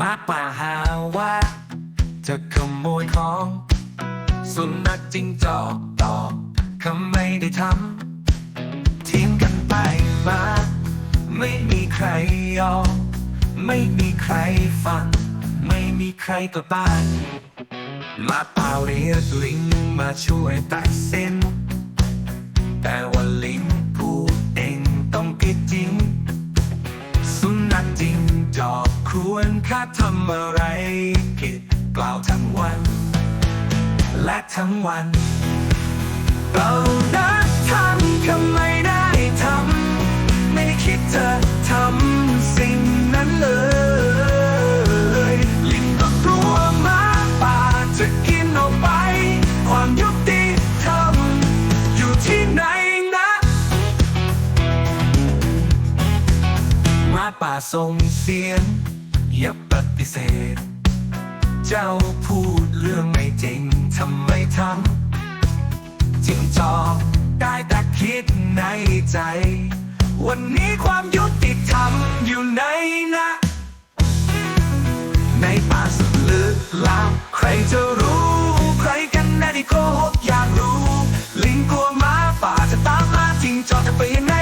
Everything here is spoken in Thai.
มาป่าหาว่า จะขโมยของ สุนัขจิงจอกตอบเขาไม่ได้ทำเทียงกันไปมา ไม่มีใครยอม ไม่มีใครฟัง ไม่มีใครต่อต้านมาป่าเรียกลิงมาช่วยตัดสินแต่ว่าลิ นัขจริงจอกควรค่าทำอะไรผิดกล่าวทั้งวัน และทั้งวันเรานักทำทำไม ส่งเสียง อย่าปฏิเสธ เจ้าพูดเรื่องไม่จริงทำไมทำจิงจอกได้แต่คิดในใจ วันนี้ความยุติธรรมอยู่ไหนนะ ในป่าสุดลึกลับใครจะรู้ ใครกันแน่ที่โกหกอยากรู้ ลิงกลัวหมาป่าจะตามมาจริงจอกจะไปยังไง